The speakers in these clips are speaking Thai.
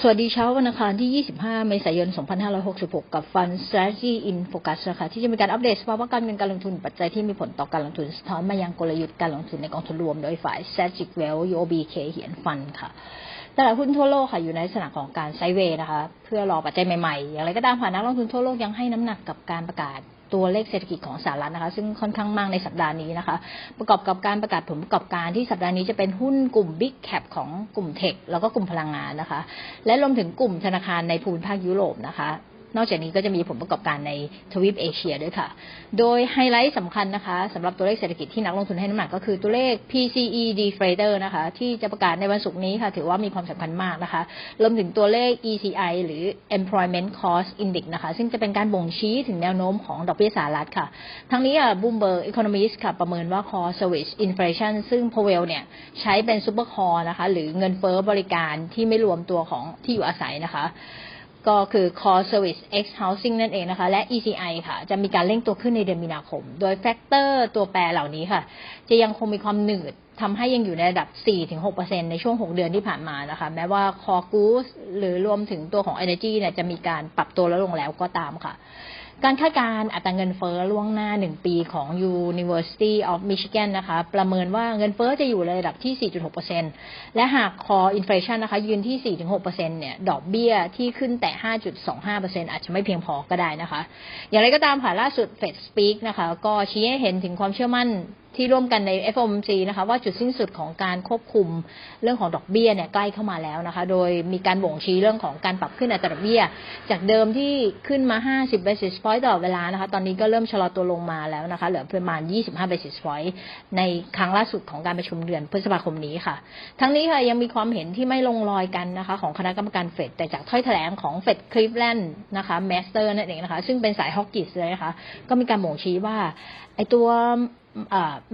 สวัสดีเช้าวันอังคารที่ 25 เมษายน 2566 กับ Fund Strategy in Focus นะคะที่จะมีการอัปเดตสภาวะการเงินการลงทุนปัจจัยที่มีผลต่อการลงทุนสะท้อนมายังกลยุทธ์การลงทุนในกองทุนรวม โดยฝ่าย Strategic Wealth UOB K เหียนฟันค่ะตลาดหุ้นทั่วโลกค่ะอยู่ในลักษณะของการไซเวย์นะคะ เพื่อรอปัจจัยใหม่ๆ อย่างไรก็ตามค่ะนักลงทุนทั่วโลกยังให้น้ำหนักกับการประกาศ ตัวเลขเศรษฐกิจของสหรัฐนะคะ ซึ่งค่อนข้างมากในสัปดาห์นี้นะคะ ประกอบกับการประกาศผลประกอบการที่สัปดาห์นี้จะเป็นหุ้นกลุ่ม Big Cap ของกลุ่มเทคแล้วก็กลุ่มพลังงานนะคะ และรวมถึงกลุ่มธนาคารในภูมิภาคยุโรปนะคะ นอกจากนี้ก็จะมีผลประกอบการในทวีปเอเชียด้วยค่ะ โดยไฮไลท์สำคัญนะคะสำหรับตัวเลขเศรษฐกิจที่นักลงทุนให้น้ำหนักก็คือตัวเลข PCE deflator นะคะ ที่จะประกาศในวันศุกร์นี้ค่ะ ถือว่ามีความสำคัญมากนะคะรวมถึงตัวเลข ECI หรือ Employment Cost Index นะคะ ซึ่งจะเป็นการบ่งชี้ถึงแนวโน้มของดอกเบี้ยสหรัฐค่ะ ทั้งนี้อะ Bloomberg Economist ค่ะ ประเมินว่า Core Service Inflation ซึ่ง Powell เนี่ยใช้เป็น Super Core นะคะ หรือเงินเฟ้อบริการที่ไม่รวมตัวของที่อยู่อาศัยนะคะ ก็คือ Core Service X Housing นั่นเองนะคะ และ ECI ค่ะ จะมีการเร่งตัวขึ้นในเดือนมีนาคม โดยแฟกเตอร์ตัวแปรเหล่านี้ค่ะ จะยังคงมีความหนืดทำให้ยังอยู่ในระดับ 4-6%ในช่วง 6 เดือนที่ผ่านมานะคะ แม้ว่า Core Goods หรือรวมถึงตัวของ Energy เนี่ยจะมีการปรับตัวลดลงแล้วก็ตามค่ะ การคาดการณ์อัตราเงินเฟ้อล่วงหน้า 1 ปีของ University of Michigan นะคะประเมินว่าเงินเฟ้อจะอยู่ในระดับที่ 4.6%และหาก core inflation นะคะยืนที่ 4-6%เนี่ยดอกเบี้ยที่ขึ้นแต่ 5.25%อาจจะไม่เพียงพอก็ได้นะคะ อย่างไรก็ตามค่ะล่าสุด Fed Speak นะคะก็ชี้ให้เห็นถึงความเชื่อมั่น ที่ร่วมกันใน FOMC นะคะว่าจุดสิ้นสุดของการควบคุมเรื่องของดอกเบี้ยเนี่ยใกล้เข้ามาแล้วนะคะ โดยมีการบ่งชี้เรื่องของการปรับขึ้นอัตราดอกเบี้ย จากเดิมที่ขึ้นมา 50 basis point ต่อเวลานะคะ ตอนนี้ก็เริ่มชะลอตัวลงมาแล้วนะคะ เหลือประมาณ 25 basis point ในครั้งล่าสุดของการประชุมเดือนพฤษภาคมนี้ค่ะ ทั้งนี้ค่ะยังมีความเห็นที่ไม่ลงรอยกันนะคะของคณะกรรมการเฟดแต่จากถ้อยแถลงของเฟดคลิฟแลนด์นะคะแมสเตอร์นั่นเองนะคะซึ่งเป็นสายฮอกกิสเลยนะคะก็มีการบ่งชี้ว่าไอตัว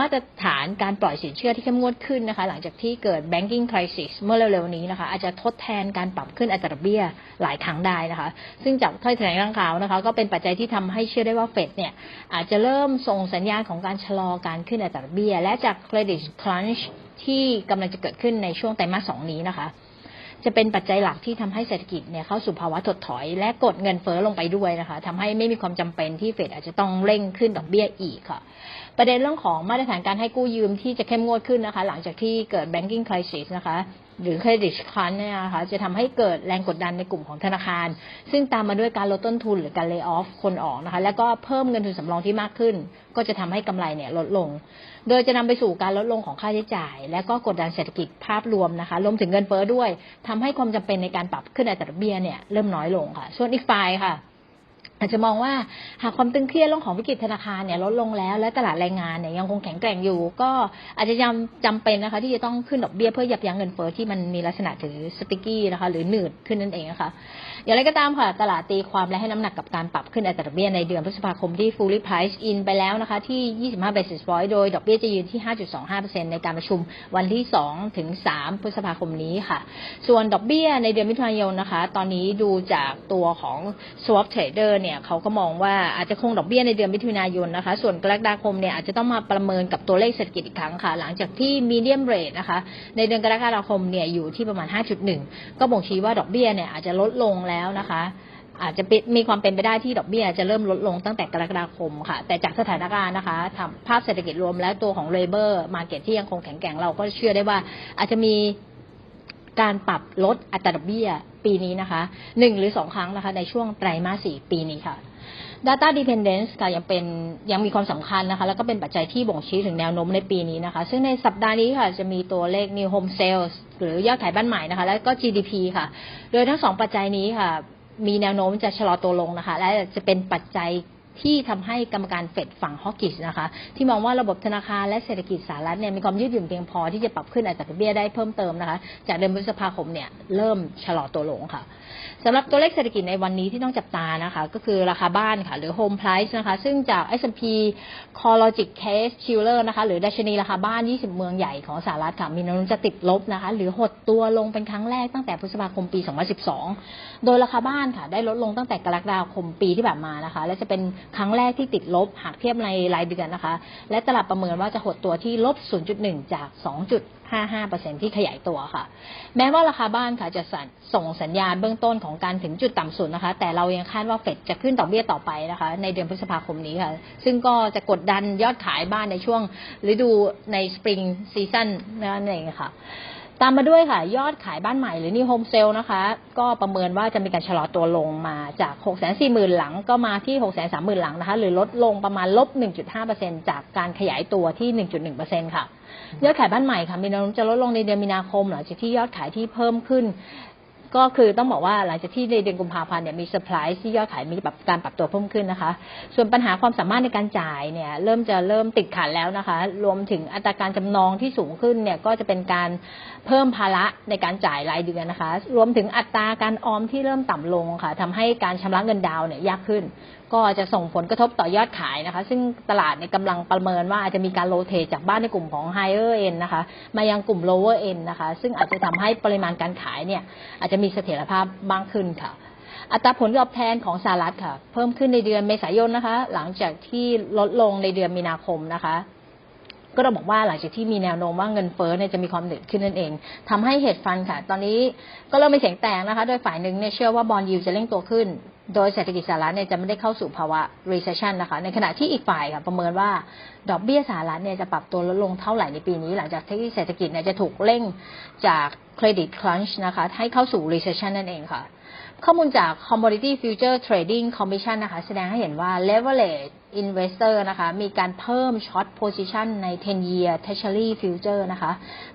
มาตรฐานการปล่อยสินเชื่อที่เข้มงวดขึ้นนะคะ หลังจากที่เกิด banking crisis เมื่อเร็วๆนี้นะคะ อาจจะทดแทนการปรับขึ้นอัตราดอกเบี้ยหลายครั้งได้นะคะ ซึ่งจากถ้อยแถลงดังกล่าวนะคะ ก็เป็นปัจจัยที่ทำให้เชื่อได้ว่าเฟดเนี่ย อาจจะเริ่มส่งสัญญาณของการชะลอการขึ้นอัตราดอกเบี้ย และจาก credit crunch ที่กำลังจะเกิดขึ้นในช่วงไตรมาสสองนี้นะคะ จะเป็นปัจจัยหลักที่ทำให้เศรษฐกิจเนี่ยเข้าสู่ภาวะถดถอย และกดเงินเฟ้อลงไปด้วยนะคะทำให้ไม่มีความจำเป็นที่เฟดอาจจะต้องเร่งขึ้นดอกเบี้ยอีกค่ะ ประเด็นเรื่องของมาตรฐานการให้กู้ยืมที่จะเข้มงวดขึ้นนะคะ หลังจากที่เกิด banking crisis นะคะ หรือ credit crunch เนี่ยนะคะจะทำให้เกิดแรงกดดันในกลุ่มของธนาคาร ซึ่งตามมาด้วยการลดต้นทุนหรือการ lay off คนออกนะคะ แล้วก็เพิ่มเงินทุนสำรองที่มากขึ้น ก็จะทำให้กำไรเนี่ยลดลง โดยจะนำไปสู่การลดลงของค่าใช้จ่าย และก็กดดันเศรษฐกิจภาพรวมนะคะรวมถึงเงินเฟ้อด้วยทำให้ความจำเป็นในการปรับขึ้นอัตราดอกเบี้ยเนี่ยเริ่มน้อยลงค่ะ ส่วนอีกฝ่ายค่ะ อาจจะมองว่าหากความตึงเครียดเรื่องของวิกฤตธนาคารเนี่ยลดลงแล้ว และตลาดแรงงานเนี่ยยังคงแข็งแกร่งอยู่ ก็อาจจะจำจำเป็นนะคะ ที่จะต้องขึ้นดอกเบี้ยเพื่อยับยั้งเงินเฟ้อที่มันมีลักษณะถือสติกกี้นะคะ หรือหนืดขึ้นนั่นเองนะคะอย่างไรก็ตามค่ะ ตลาดตีความและให้น้ำหนักกับการปรับขึ้นอัตราดอกเบี้ยในเดือนพฤษภาคมที่ fully price in ไปแล้วนะคะ ที่ 25 basis point โดยดอกเบี้ยจะยืนที่ 5.25%ในการประชุมวันที่ 2 ถึง 3 พฤษภาคมนี้ค่ะ ส่วนดอกเบี้ยในเดือนมิถุนายนนะคะ ตอนนี้ดูจากตัวของ swap trader เนี่ยเขาก็มองว่าอาจจะคงดอกเบี้ยในเดือนมิถุนายนนะคะ ส่วนกรกฎาคมเนี่ยอาจจะต้องมาประเมินกับตัวเลขเศรษฐกิจอีกครั้งค่ะ หลังจากที่ medium rate นะคะ ในเดือนกรกฎาคมเนี่ยอยู่ที่ประมาณ 5.1 ก็บ่งชี้ว่าดอกเบี้ยเนี่ยอาจจะลดลงแล้วนะคะอาจจะมีความเป็นไปได้ที่ดอกเบี้ยจะเริ่มลดลงตั้งแต่กรกฎาคมค่ะ แต่จากสถานการณ์นะคะทำภาพเศรษฐกิจรวมและตัวของ labor market ที่ยังคงแข็งแกร่งเราก็เชื่อได้ว่าอาจจะมีการปรับลดอัตราดอกเบี้ย ปีนี้นะคะหนึ่งหรือสองครั้งนะคะในช่วงไตรมาสสี่ปีนี้ค่ะ Data Dependence ค่ะยังเป็นยังมีความสำคัญนะคะ แล้วก็เป็นปัจจัยที่บ่งชี้ถึงแนวโน้มในปีนี้นะคะ ซึ่งในสัปดาห์นี้ค่ะจะมีตัวเลข New Home Sales หรือยอดขายบ้านใหม่นะคะ แล้วก็ GDP ค่ะ โดยทั้งสองปัจจัยนี้ค่ะ มีแนวโน้มจะชะลอตัวลงนะคะ และจะเป็นปัจจัย ที่ทำให้กรรมการเฟดฝั่งฮอกกิสนะคะที่มองว่าระบบธนาคารและเศรษฐกิจสหรัฐเนี่ยมีความยืดหยุ่นเพียงพอที่จะปรับขึ้นอัตราดอกเบี้ยได้เพิ่มเติมนะคะจากเดือนพฤษภาคมเนี่ยเริ่มชะลอตัวลงค่ะสำหรับตัวเลขเศรษฐกิจในวันนี้ที่ต้องจับตานะคะ ก็คือราคาบ้านค่ะ หรือ home price นะคะ ซึ่งจาก S&P CoreLogic Case Shiller นะคะ หรือดัชนีราคาบ้าน 20 เมืองใหญ่ของสหรัฐค่ะ มีแนวโน้มจะติดลบนะคะ หรือหดตัวลงเป็นครั้งแรกตั้งแต่พฤษภาคมปี 2012 โดยราคาบ้านค่ะ ได้ลดลงตั้งแต่กรกฎาคมปีที่ผ่านมานะคะ และจะเป็นครั้งแรกที่ติดลบหากเทียบในรายเดือนนะคะ และตลาดประเมินว่าจะหดตัวที่ลบ 0.1 จาก 2.55%ที่ขยายตัวค่ะ แม้ว่าราคาบ้านค่ะจะส่งสัญญาณเบื้องต้นของการถึงจุดต่ำสุดนะคะ แต่เรายังคาดว่าเฟดจะขึ้นดอกเบี้ยต่อไปนะคะ ในเดือนพฤษภาคมนี้ค่ะ ซึ่งก็จะกดดันยอดขายบ้านในช่วงฤดูในสปริงซีซั่นนั่นเองค่ะามมาด้วยค่ะ ยอดขายบ้านใหม่หรือนี่โฮมเซลนะคะ ก็ประเมินว่าจะมีการชะลอตัวลงมาจาก 6 4 0 0 0 0 หลังก็มาที่ 6 3 0 0 0 0 หลังนะคะ หรือลดลงประมาณลบ 1.5%จากการขยายตัวที่ 1.1%ค่ะ ยอดขายบ้านใหม่ค่ะ มีแนวโน้มจะลดลงในเดือนมีนาคมหลังจากที่ยอดขายที่เพิ่มขึ้น ก็คือต้องบอกว่าหลังจากที่ในเดือนกุมภาพันธ์เนี่ยมีเซอร์ไพรส์ที่ยอดขายมีแบบการปรับตัวเพิ่มขึ้นนะคะ ส่วนปัญหาความสามารถในการจ่ายเนี่ยเริ่มจะเริ่มติดขัดแล้วนะคะ รวมถึงอัตราการจำนองที่สูงขึ้นเนี่ยก็จะเป็นการเพิ่มภาระในการจ่ายรายเดือนนะคะ รวมถึงอัตราการออมที่เริ่มต่ำลงค่ะทำให้การชำระเงินดาวเนี่ยยากขึ้น ก็จะส่งผลกระทบต่อยอดขายนะคะ ซึ่งตลาดในกำลังประเมินว่าอาจจะมีการโรเทจากบ้านในกลุ่มของ higher end นะคะ มายังกลุ่ม lower end นะคะ ซึ่งอาจจะทำให้ปริมาณการขายเนี่ย อาจจะมีเสถียรภาพมากขึ้นค่ะอัตราผลตอบแทนของสหรัฐค่ะ เพิ่มขึ้นในเดือนเมษายนนะคะ หลังจากที่ลดลงในเดือนมีนาคมนะคะ ก็ต้องบอกว่าหลังจากที่มีแนวโน้มว่าเงินเฟ้อเนี่ยจะมีความหนืดขึ้นนั่นเองทำให้เฮดฟันค่ะ ตอนนี้ก็เริ่มมีเสียงแตกนะคะ โดยฝ่ายหนึ่งเนี่ยเชื่อว่าบอลยูจะเร่งตัวขึ้น โดยเศรษฐกิจสหรัฐเนี่ยจะไม่ได้เข้าสู่ภาวะ recession นะคะ ในขณะที่อีกฝ่ายค่ะประเมินว่าดอกเบี้ยสหรัฐเนี่ยจะปรับตัวลดลงเท่าไหร่ในปีนี้ หลังจากที่เศรษฐกิจเนี่ยจะถูกเร่งจากเครดิตครันช์นะคะให้เข้าสู่ recession นั่นเองค่ะข้อมูลจาก Commodity Future Trading Commission นะคะ แสดงให้เห็นว่า leverage investor นะคะมีการเพิ่ม short position ใน 10 year treasury future นะคะ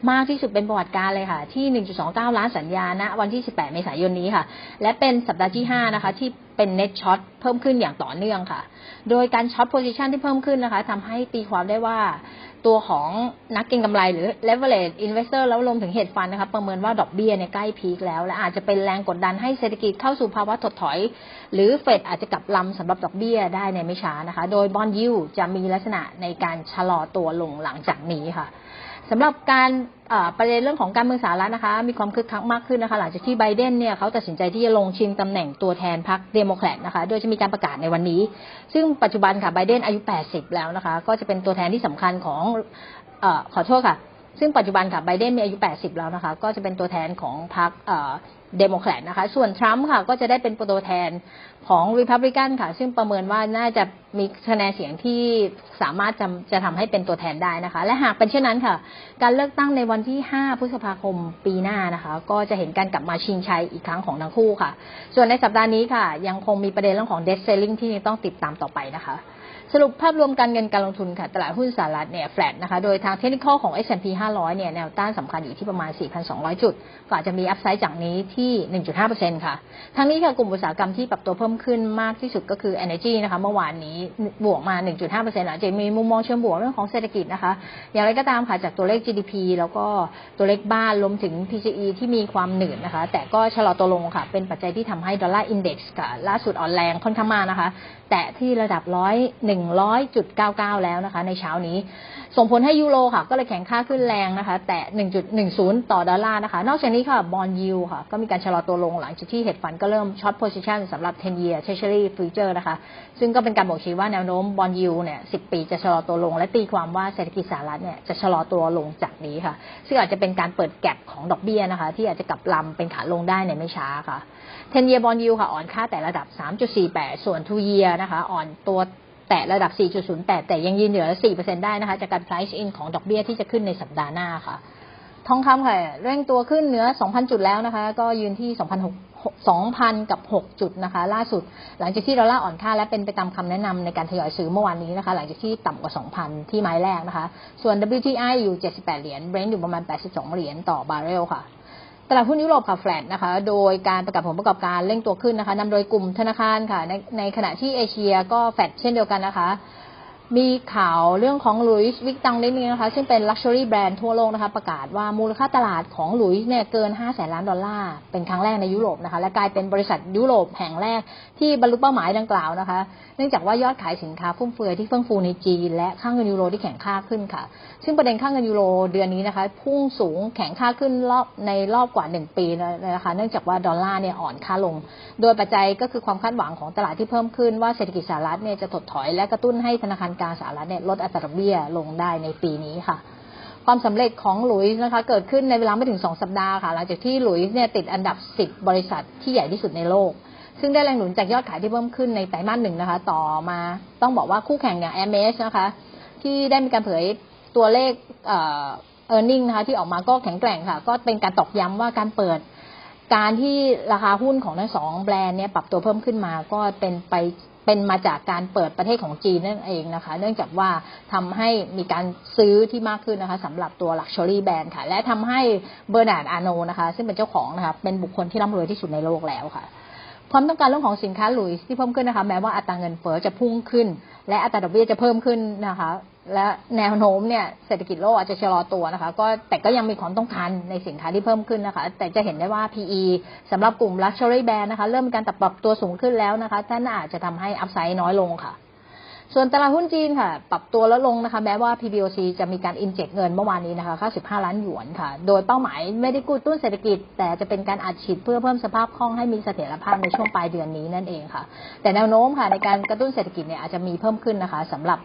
มากที่สุดเป็นประวัติการเลยค่ะ ที่ 1.29 ล้านสัญญาณะวันที่ 18 เมษายนนี้ค่ะ และเป็นสัปดาห์ที่ 5 นะคะที่ เป็น net short เพิ่มขึ้นอย่างต่อเนื่องค่ะ โดยการ short position ที่เพิ่มขึ้นนะคะทำให้ตีความได้ว่าตัวของนักเก็งกำไรหรือ leverage investor แล้วรวมถึงเหตุฟันนะคะประเมินว่าดอกเบี้ยเนี่ยใกล้พีคแล้ว และอาจจะเป็นแรงกดดันให้เศรษฐกิจเข้าสู่ภาวะถดถอย หรือเฟดอาจจะกลับลำสำหรับดอกเบี้ยได้ในไม่ช้านะคะ โดยบอลยูจะมีลักษณะในการชะลอตัวลงหลังจากนี้ค่ะ สำหรับการประเด็นเรื่องของการเมืองสหรัฐนะคะ มีความคึกคักมากขึ้นนะคะ หลังจากที่ไบเดนเนี่ยเขาตัดสินใจที่จะลงชิงตำแหน่งตัวแทนพรรคเดโมแครตนะคะ โดยจะมีการประกาศในวันนี้ ซึ่งปัจจุบันค่ะไบเดนอายุ 80 แล้วนะคะ ก็จะเป็นตัวแทนที่สำคัญของอขอโทษค่ะ ซึ่งปัจจุบันค่ะไบเดนมีอายุ 80 แล้วนะคะ ก็จะเป็นตัวแทนของพรรคเดโมแครตนะคะ ส่วนทรัมป์ค่ะ ก็จะได้เป็นตัวแทนของริพับลิกันค่ะ ซึ่งประเมินว่าน่าจะมีคะแนนเสียงที่สามารถจะจะทำให้เป็นตัวแทนได้นะคะ และหากเป็นเช่นนั้นค่ะ การเลือกตั้งในวันที่ 5 พฤษภาคมปีหน้านะคะ ก็จะเห็นการกลับมาชิงชัยอีกครั้งของทั้งคู่ค่ะ ส่วนในสัปดาห์นี้ค่ะ ยังคงมีประเด็นเรื่องของเด d เซลลิงที่ต้องติดตามต่อไปนะคะ สรุปภาพรวมการเงินการลงทุนค่ะ ตลาดหุ้นสหรัฐเนี่ยแฟลตนะคะ โดยทางเทคนิคของ S&P 500 เนี่ย แนวต้านสำคัญอยู่ที่ประมาณ 4,200 จุดก็อาจจะมีอัพไซด์จากนี้ที่ 1.5%ค่ะ ทั้งนี้ค่ะ กลุ่มอุตสาหกรรมที่ปรับตัวเพิ่มขึ้นมากที่สุดก็คือ Energy นะคะ เมื่อวานนี้บวกมา 1.5%หลังจากมีมุมมองเชิงบวกเรื่องของเศรษฐกิจนะคะ อย่างไรก็ตามค่ะ จากตัวเลข GDP แล้วก็ตัวเลขบ้านรวมถึง PCE ที่มีความหนืดนะคะ แต่ก็ชะลอตัวลงค่ะ เป็นปัจจัยที่ทำให้ดอลลาร์อินเด็กซ์ค่ะล่าสุดอ่อนแรงค่อนข้างมากนะคะ แตะที่ระดับร้อยหนึ่งร้อยจุดเก้าเก้าแล้วนะคะ ในเช้านี้ ส่งผลให้ยูโรค่ะ ก็เลยแข็งค่าขึ้นแรงนะคะ แตะ1.10 ต่อดอลลาร์นะคะ นอกจากนี้ค่ะบอลยูค่ะ ก็มีการชะลอตัวลงหลังจากที่เฮดฟันก็เริ่มช็อตโพซิชันสำหรับ 10 year treasury future นะคะ ซึ่งก็เป็นการบอกชี้ว่าแนวโน้มบอลยูเนี่ย 10 ปีจะชะลอตัวลง และตีความว่าเศรษฐกิจสหรัฐเนี่ยจะชะลอตัวลงจากนี้ค่ะ ซึ่งอาจจะเป็นการเปิดแก็บของดอกเบี้ยนะคะ ที่อาจจะกลับลำเป็นขาลงได้ในไม่ช้าค่ะ 10 year bond yield ค่ะอ่อนค่าแต่ระดับ 3.48 ส่วน 2 year นะคะ อ่อนตัว แตะระดับ 4.08 แต่ยังยืนเหนือ 4%ได้นะคะ จากการ price in ของดอกเบี้ยที่จะขึ้นในสัปดาห์หน้าค่ะ ทองคำค่ะ เร่งตัวขึ้นเหนือ 2,000 จุดแล้วนะคะ ก็ยืนที่ 2,000 กับ 6 จุดนะคะ ล่าสุด หลังจากที่ดอลลาร์อ่อนค่าและเป็นไปตามคำแนะนำในการทยอยซื้อเมื่อวานนี้นะคะ หลังจากที่ต่ำกว่า 2,000 ที่ไม้แรกนะคะ ส่วน WTI อยู่ 78 เหรียญ Brent อยู่ประมาณ 82 เหรียญต่อบาร์เรลค่ะ ตลาดหุ้นยุโรปค่ะแฟลตนะคะ โดยการประกาศผลประกอบการเร่งตัวขึ้นนะคะนำโดยกลุ่มธนาคารค่ะ ในในขณะที่เอเชียก็แฟลตเช่นเดียวกันนะคะ มีข่าวเรื่องของลุยส์วิกตังนิดนึงนะคะ ซึ่งเป็นลักชัวรี่แบรนด์ทั่วโลกนะคะ ประกาศว่ามูลค่าตลาดของลุยส์เนี่ยเกิน 5 แสนล้านดอลลาร์ เป็นครั้งแรกในยุโรปนะคะ และกลายเป็นบริษัทยุโรปแห่งแรกที่บรรลุเป้าหมายดังกล่าวนะคะ เนื่องจากว่ายอดขายสินค้าฟุ่มเฟือยที่เฟื่องฟูในจีน และค่าเงินยูโรที่แข็งค่าขึ้นค่ะ ซึ่งประเด็นค่าเงินยูโรเดือนนี้นะคะ พุ่งสูงแข็งค่าขึ้นรอบในรอบกว่า 1 ปีนะคะ เนื่องจากว่าดอลลาร์เนี่ยอ่อนค่าลง โดยปัจจัยก็คือความคาดหวังของตลาดที่เพิ่มขึ้นว่าเศรษฐกิจสหรัฐเนี่ยจะถดถอยและกระตุ้นให้ธนาคารกางสหรัฐเนี่ยลดอัตราดอกเบี้ยลงได้ในปีนี้ค่ะ ความสำเร็จของหลุยส์นะคะเกิดขึ้นในเวลาไม่ถึง 2 สัปดาห์ค่ะ หลังจากที่หลุยส์เนี่ยติดอันดับ 10 บริษัทที่ใหญ่ที่สุดในโลก ซึ่งได้แรงหนุนจากยอดขายที่เพิ่มขึ้นในไตรมาสหนึ่งนะคะ ต่อมาต้องบอกว่าคู่แข่งอย่าง a อ m s นะคะที่ได้มีการเผยตัวเลขเอ่อ e a r n i n g นะคะที่ออกมาก็แข็งแกร่งค่ะ ก็เป็นการตอกย้ำว่าการเปิดการที่ราคาหุ้นของทั้งสองแบรนด์เนี่ยปรับตัวเพิ่มขึ้นมาก็เป็นไป เป็นมาจากการเปิดประเทศของจีนนั่นเองนะคะ เนื่องจากว่าทำให้มีการซื้อที่มากขึ้นนะคะสำหรับตัว Luxury Brand ค่ะ และทำให้เบอร์นาร์ดอาโนนะคะ ซึ่งเป็นเจ้าของนะคะเป็นบุคคลที่ร่ำรวยที่สุดในโลกแล้วค่ะ ความต้องการเรื่องของสินค้าหลุยส์ที่เพิ่มขึ้นนะคะ แม้ว่าอัตราเงินเฟ้อจะพุ่งขึ้น และอัตราดอกเบี้ยจะเพิ่มขึ้นนะคะ และแนวโน้มเนี่ยเศรษฐกิจโลกอาจจะชะลอตัวนะคะ ก็แต่ก็ยังมีความต้องการในสินค้าที่เพิ่มขึ้นนะคะ แต่จะเห็นได้ว่า PE สำหรับกลุ่ม Luxury Brand นะคะ เริ่มมีการปรับตัวสูงขึ้นแล้วนะคะท่านอาจจะทำให้อัพไซด์น้อยลงค่ะ ส่วนตลาดหุ้นจีนค่ะ ปรับตัวลดลงนะคะ แม้ว่า PBOC จะมีการอินเจกเงินเมื่อวานนี้นะคะ95ล้านหยวนค่ะ โดยเป้าหมายไม่ได้กู้ตุ้นเศรษฐกิจ แต่จะเป็นการอัดฉีดเพื่อเพิ่มสภาพคล่องให้มีเสถียรภาพในช่วงปลายเดือนนี้นั่นเองค่ะ แต่แนวโน้มค่ะในการกระตุ้นเศรษฐกิจเนี่ยอาจจะมีเพิ่มขึ้นนะคะสำหรับ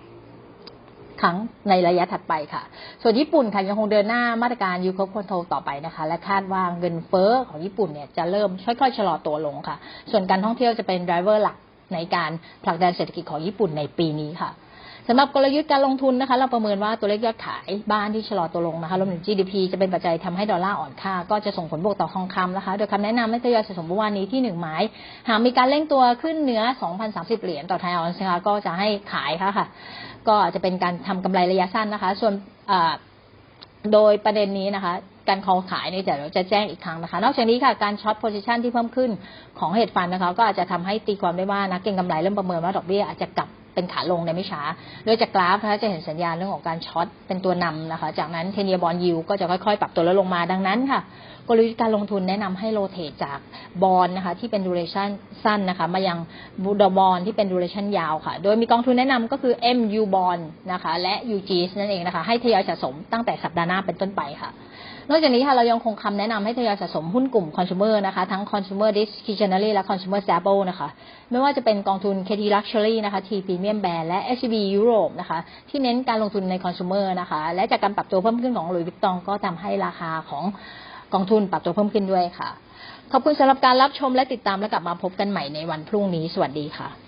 ครั้งในระยะถัดไปค่ะ ส่วนญี่ปุ่นค่ะยังคงเดินหน้ามาตรการยูโคคอนโทรต่อไปนะคะ และคาดว่าเงินเฟ้อของญี่ปุ่นเนี่ยจะเริ่มค่อยๆชะลอตัวลงค่ะ ส่วนการท่องเที่ยวจะเป็นดรเวอร์หลัก ในการผลักดันเศรษฐกิจของญี่ปุ่นในปีนี้ค่ะสำหรับกลยุทธ์การลงทุนนะคะเราประเมินว่าตัวเลขยอดขายบ้านที่ชะลอตัวลงนะคะรวมถึง GDP จะเป็นปัจจัยทำให้ดอลลาร์อ่อนค่า ก็จะส่งผลบวกต่อทองคำนะคะ โดยคำแนะนำให้ทยอยสะสมเมื่อวานนี้ที่หนึ่งหมาย หากมีการเร่งตัวขึ้นเหนือ 2,030 เหรียญต่อไทยออนซ์นะคะก็จะให้ขายค่ะค่ะ ก็จะเป็นการทำกำไรระยะสั้นนะคะ ส่วนโดยประเด็นนี้นะคะ การคอขายเนี่ยเดี๋ยวเราจะแจ้งอีกครั้งนะคะ นอกจากนี้ค่ะการช็อตโพซิชันที่เพิ่มขึ้นของเหตุฟันนะคะก็อาจจะทำให้ตีความได้ว่านักเก็งกำไรเริ่มประเมินว่าดอกเบี้ยอาจจะกลับเป็นขาลงในไม่ช้า โดยจากกราฟนะคะจะเห็นสัญญาณเรื่องของการช็อตเป็นตัวนำนะคะ จากนั้นเทเนียบอลยูก็จะค่อยๆ ปรับตัวลดลงมาดังนั้นค่ะ กลยุทธ์การลงทุนแนะนำให้โรเทตจากบอลนะคะที่เป็นดูเรชันสั้นนะคะ มายังบูดบอลที่เป็นดูเรชันยาวค่ะ โดยมีกองทุนแนะนำก็คือ MU Bond นะคะและ UG นั่นเองนะคะ ให้ทยอยสะสมตั้งแต่สัปดาห์หน้าเป็นต้นไปค่ะ นอกจากนี้ค่ะเรายังคงคำแนะนำให้ทยอยสะสมหุ้นกลุ่ม consumer นะคะ ทั้ง consumer discretionary และ consumer stable นะคะ ไม่ว่าจะเป็นกองทุน KT Luxury นะคะ T Premium Band และ SCB Europe นะคะ ที่เน้นการลงทุนใน consumer นะคะ และจากการปรับตัวเพิ่มขึ้นของ Louis Vuitton ก็ทำให้ราคาของกองทุนปรับตัวเพิ่มขึ้นด้วยค่ะ ขอบคุณสำหรับการรับชมและติดตามและกลับมาพบกันใหม่ในวันพรุ่งนี้ สวัสดีค่ะ